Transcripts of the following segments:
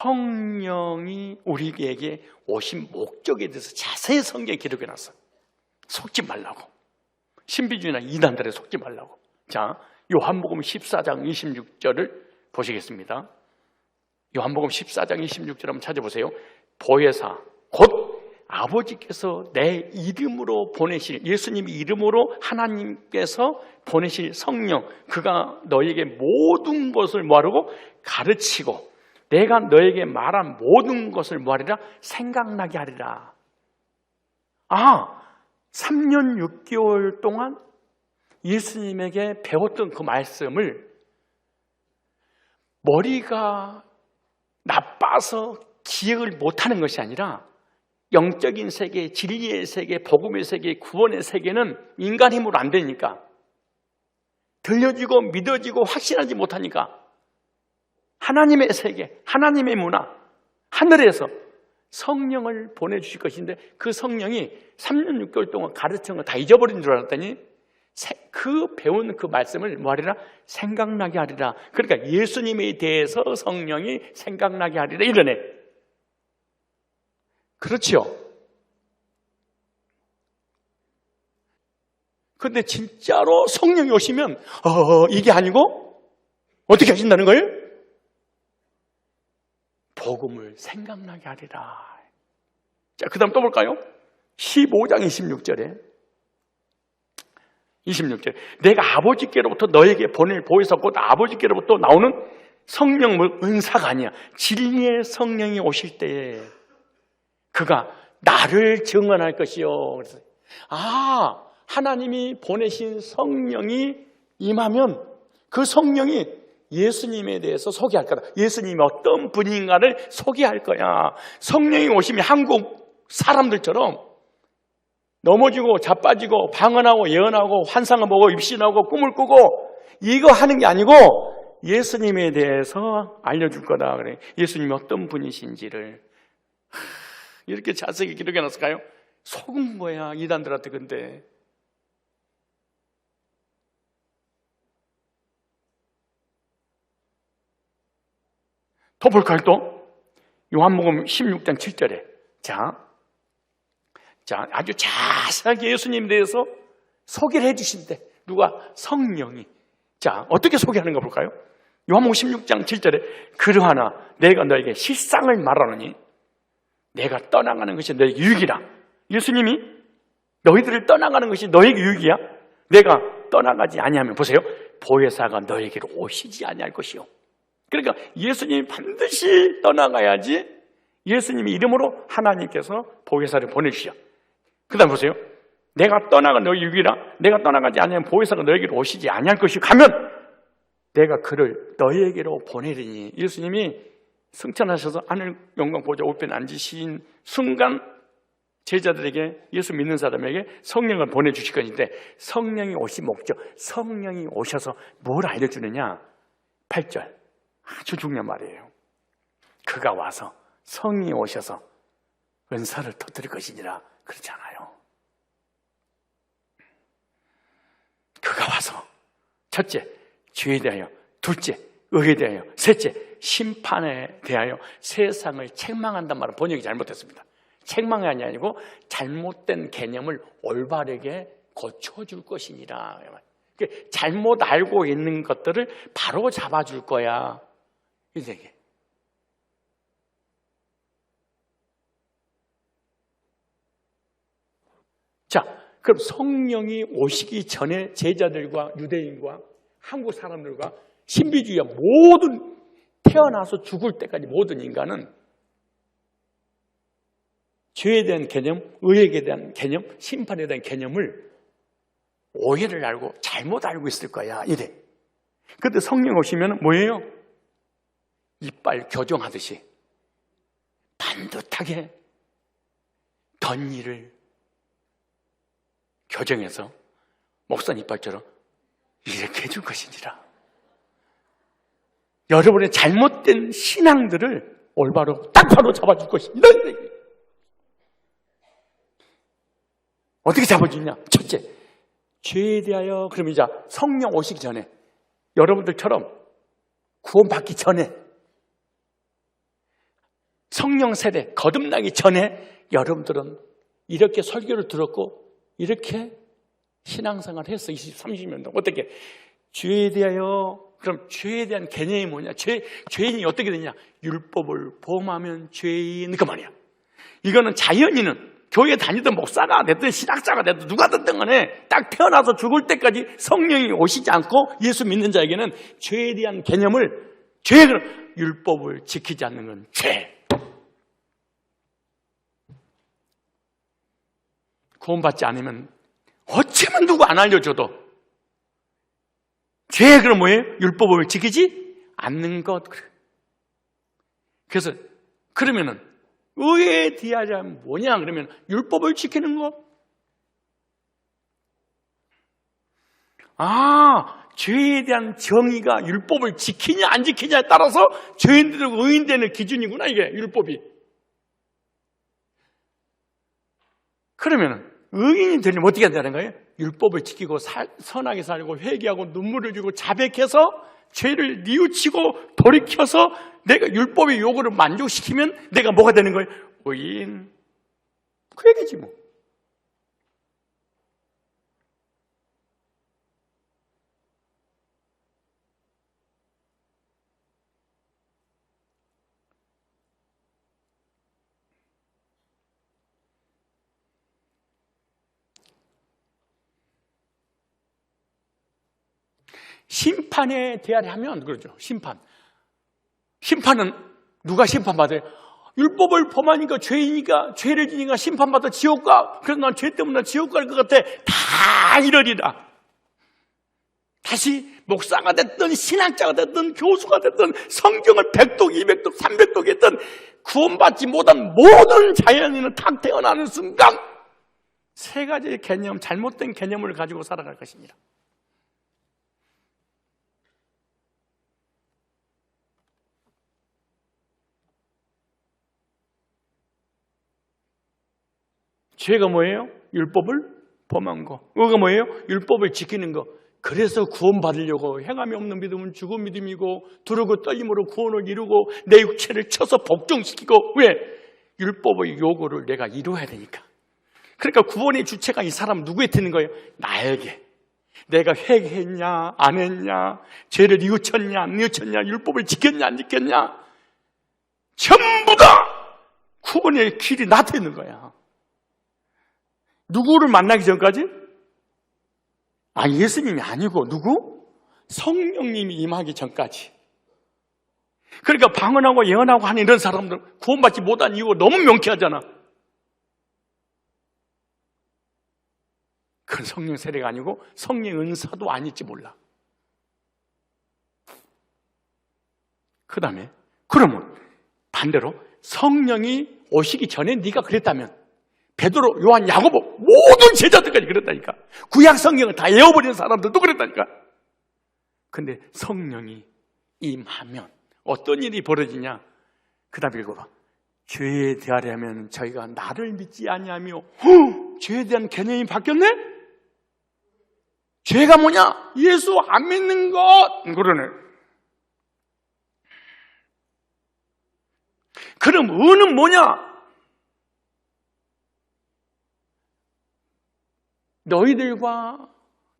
성령이 우리에게 오신 목적에 대해서 자세히 성경에 기록해 놨어. 속지 말라고. 신비주의나 이단들에 속지 말라고. 자, 요한복음 14장 26절을 보시겠습니다. 요한복음 14장 26절 한번 찾아보세요. 보혜사 곧 아버지께서 내 이름으로 보내실 예수님 이름으로 하나님께서 보내실 성령 그가 너에게 모든 것을 뭐하라고 가르치고 내가 너에게 말한 모든 것을 뭐하리라? 생각나게 하리라. 아, 3년 6개월 동안 예수님에게 배웠던 그 말씀을 머리가 나빠서 기억을 못하는 것이 아니라 영적인 세계, 진리의 세계, 복음의 세계, 구원의 세계는 인간 힘으로 안 되니까. 들려지고 믿어지고 확신하지 못하니까 하나님의 세계, 하나님의 문화, 하늘에서 성령을 보내주실 것인데 그 성령이 3년 6개월 동안 가르친 거 다 잊어버린 줄 알았더니 세- 그 배운 그 말씀을 뭐하리라? 생각나게 하리라. 그러니까 예수님에 대해서 성령이 생각나게 하리라. 이러네. 그렇죠. 근데 진짜로 성령이 오시면, 어, 이게 아니고, 어떻게 하신다는 거예요? 복음을 생각나게 하리라. 자, 그 다음 또 볼까요? 15장 26절에. 26절. 내가 아버지께로부터 너에게 보낼 보혜사 곧 아버지께로부터 나오는 성령 뭐 은사가 아니야. 진리의 성령이 오실 때에 그가 나를 증언할 것이요. 그래서 아, 하나님이 보내신 성령이 임하면 그 성령이 예수님에 대해서 소개할 거다. 예수님이 어떤 분인가를 소개할 거야. 성령이 오시면 한국 사람들처럼 넘어지고 자빠지고 방언하고 예언하고 환상을 보고 입신하고 꿈을 꾸고 이거 하는 게 아니고 예수님에 대해서 알려줄 거다 그래. 예수님이 어떤 분이신지를 하, 이렇게 자세히 기록해 놨을까요? 속은 거야 이단들한테 근데 더 볼까요 또? 요한복음 16장 7절에 자 자, 아주 자세하게 예수님에 대해서 소개를 해주신대. 누가? 성령이. 자, 어떻게 소개하는가 볼까요? 요한복음 16장 7절에 그러하나 내가 너에게 실상을 말하노니 내가 떠나가는 것이 너에게 유익이라. 예수님이 너희들을 떠나가는 것이 너에게 유익이야? 내가 떠나가지 아니하면 보세요. 보혜사가 너에게로 오시지 아니할 것이요. 그러니까 예수님이 반드시 떠나가야지 예수님의 이름으로 하나님께서 보혜사를 보내주셔. 그 다음 보세요. 내가 떠나가 너희 유기라. 내가 떠나가지 않으면 보혜사가 너에게로 오시지 아니할 것이 가면 내가 그를 너희에게로 보내리니 예수님이 승천하셔서 하늘 영광 보좌 우편에 앉으신 순간 제자들에게 예수 믿는 사람에게 성령을 보내주실 것인데 성령이 오신 목적 성령이 오셔서 뭘 알려주느냐 8절 아주 중요한 말이에요 그가 와서 성이 오셔서 은사를 터뜨릴 것이니라 그렇지 않아요. 그가 와서 첫째, 죄에 대하여, 둘째, 의에 대하여, 셋째, 심판에 대하여 세상을 책망한단 말은 번역이 잘못됐습니다. 책망이 아니고 잘못된 개념을 올바르게 고쳐줄 것이니라. 그러니까 잘못 알고 있는 것들을 바로 잡아줄 거야. 이게 자, 그럼 성령이 오시기 전에 제자들과 유대인과 한국 사람들과 신비주의와 모든 태어나서 죽을 때까지 모든 인간은 죄에 대한 개념, 의에 대한 개념, 심판에 대한 개념을 오해를 알고 잘못 알고 있을 거야. 이래. 근데 성령 오시면 뭐예요? 이빨 교정하듯이 반듯하게 덧일을 교정해서 목사님 이빨처럼 이렇게 해줄 것이니라. 여러분의 잘못된 신앙들을 올바로 딱 바로 잡아줄 것입니다. 어떻게 잡아주냐? 첫째, 죄에 대하여 그럼 이제 성령 오시기 전에 여러분들처럼 구원받기 전에 성령 세대 거듭나기 전에 여러분들은 이렇게 설교를 들었고 이렇게 신앙생활을 했어. 20, 30년 동안. 어떻게? 죄에 대하여 그럼 죄에 대한 개념이 뭐냐? 죄, 죄인이 어떻게 되냐? 율법을 범하면 죄인. 그 말이야. 이거는 자연인은 교회 다니던 목사가 됐든 신학자가 됐든 누가 됐든 간에 딱 태어나서 죽을 때까지 성령이 오시지 않고 예수 믿는 자에게는 죄에 대한 개념을 죄를 율법을 지키지 않는 건 죄. 구원받지 않으면 어쩌면 누구 안 알려줘도 죄 그럼 뭐예요? 율법을 지키지 않는 것. 그래서 그러면은 의에 대하자면 뭐냐 그러면 율법을 지키는 것. 아, 죄에 대한 정의가 율법을 지키냐 안 지키냐에 따라서 죄인들과 의인되는 기준이구나 이게 율법이. 그러면 의인이 되려면 어떻게 한다는 거예요? 율법을 지키고 살- 선하게 살고 회개하고 눈물을 주고 자백해서 죄를 뉘우치고 돌이켜서 내가 율법의 요구를 만족시키면 내가 뭐가 되는 거예요? 의인. 그 얘기지 뭐. 심판에 대하면 그러죠. 심판. 심판은 누가 심판받아요? 율법을 범하니까 죄이니까 죄를 지니까 심판받아 지옥 가. 그래서 난 죄 때문에 지옥 갈 것 같아. 다 이러리라. 다시 목사가 됐든 신학자가 됐든 교수가 됐든 성경을 100독, 200독, 300독 했든 구원받지 못한 모든 자연인은 탁 태어나는 순간 세 가지의 개념, 잘못된 개념을 가지고 살아갈 것입니다. 죄가 뭐예요? 율법을 범한 거. 의가 뭐예요? 율법을 지키는 거. 그래서 구원받으려고 행함이 없는 믿음은 죽은 믿음이고 두르고 떨림으로 구원을 이루고 내 육체를 쳐서 복종시키고 왜? 율법의 요구를 내가 이루어야 되니까. 그러니까 구원의 주체가 이 사람 누구에 있는 거예요? 나에게. 내가 회개했냐 안 했냐 죄를 뉘우쳤냐 안 뉘우쳤냐 율법을 지켰냐 안 지켰냐 전부 다 구원의 길이 나한테 있는 거야. 누구를 만나기 전까지? 아, 예수님이 아니고, 누구? 성령님이 임하기 전까지. 그러니까 방언하고 예언하고 하는 이런 사람들 구원받지 못한 이유가 너무 명쾌하잖아. 그건 성령 세례가 아니고 성령 은사도 아닐지 몰라. 그 다음에, 그러면 반대로 성령이 오시기 전에 네가 그랬다면 베드로, 요한, 야고보 모든 제자들까지 그랬다니까. 구약 성경을 다 외워버린 사람들도 그랬다니까. 근데 성령이 임하면 어떤 일이 벌어지냐? 그 다음에 읽어봐. 죄에 대하려면 저희가 나를 믿지 아니하며 허! 죄에 대한 개념이 바뀌었네? 죄가 뭐냐? 예수 안 믿는 것 그러네. 그럼 의는 뭐냐? 너희들과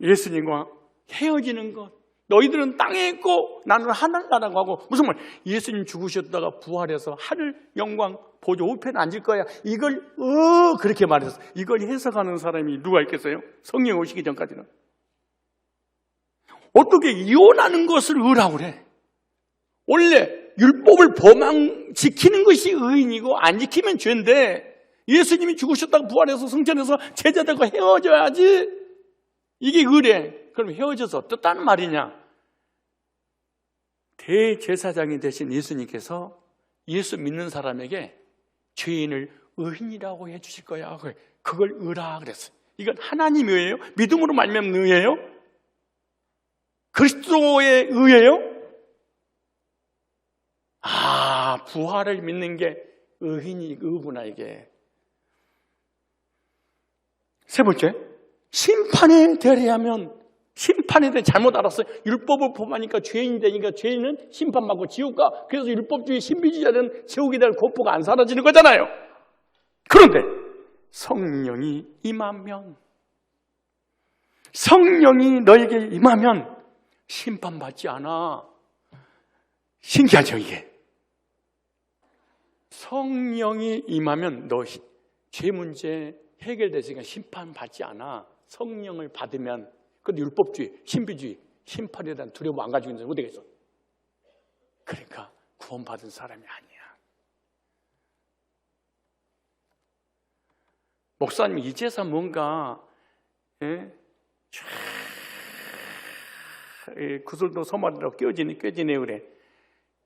예수님과 헤어지는 것. 너희들은 땅에 있고 나는 하늘나라고 하고 무슨 말? 예수님 죽으셨다가 부활해서 하늘 영광 보조 우편에 앉을 거야. 이걸 어 그렇게 말해서 이걸 해석하는 사람이 누가 있겠어요? 성령 오시기 전까지는 어떻게 이혼하는 것을 의라고 그래? 원래 율법을 범한 지키는 것이 의인이고 안 지키면 죄인데 예수님이 죽으셨다고 부활해서 성전에서 제자들과 헤어져야지. 이게 의래. 그럼 헤어져서 어떻다는 말이냐? 대제사장이 되신 예수님께서 예수 믿는 사람에게 죄인을 의인이라고 해주실 거야. 그걸 의라 그랬어요. 이건 하나님의 의예요? 믿음으로 말면 의예요? 그리스도의 의예요? 아, 부활을 믿는 게 의인이 의구나 이게. 세 번째, 심판에 대하면 심판에 대해 잘못 알았어요. 율법을 범하니까 죄인이 되니까 죄인은 심판받고 지옥 가. 그래서 율법주의 신비주의자는 지옥에 대한 공포가 안 사라지는 거잖아요. 그런데 성령이 임하면 성령이 너에게 임하면 심판받지 않아. 신기하죠, 이게. 성령이 임하면 너 죄 문제 해결됐으니까 심판받지 않아. 성령을 받으면 근데 율법주의, 신비주의, 심판에 대한 두려움 안 가지고 있는 사람 어디겠어? 그러니까 구원받은 사람이 아니야. 목사님 이제서 뭔가 예? 구슬도 소마리로 껴지네 껴지네 그래.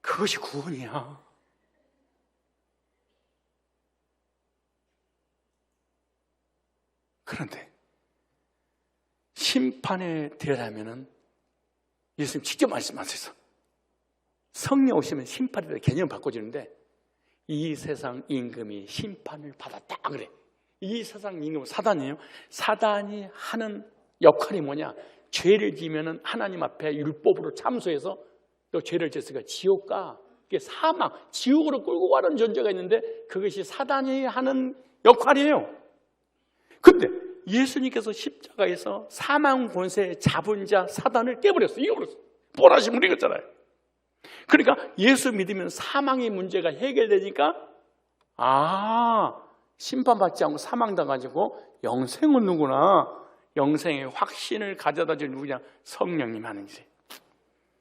그것이 구원이야. 그런데 심판에 들어가면은 예수님 직접 말씀하셔서 성령 오시면 심판에 대한 개념을 바꿔주는데 이 세상 임금이 심판을 받았다 그래. 이 세상 임금은 사단이에요. 사단이 하는 역할이 뭐냐? 죄를 지면은 하나님 앞에 율법으로 참소해서 또 죄를 지었으니까 지옥 가. 이게 사망, 지옥으로 끌고 가는 존재가 있는데 그것이 사단이 하는 역할이에요. 근데 예수님께서 십자가에서 사망 권세 잡은 자 사단을 깨버렸어. 보라신 우리 같잖아요. 그러니까 예수 믿으면 사망의 문제가 해결되니까 아 심판받지 않고 사망당가지고 영생 얻는구나. 영생의 확신을 가져다 줄 누구냐? 성령님 하는 일.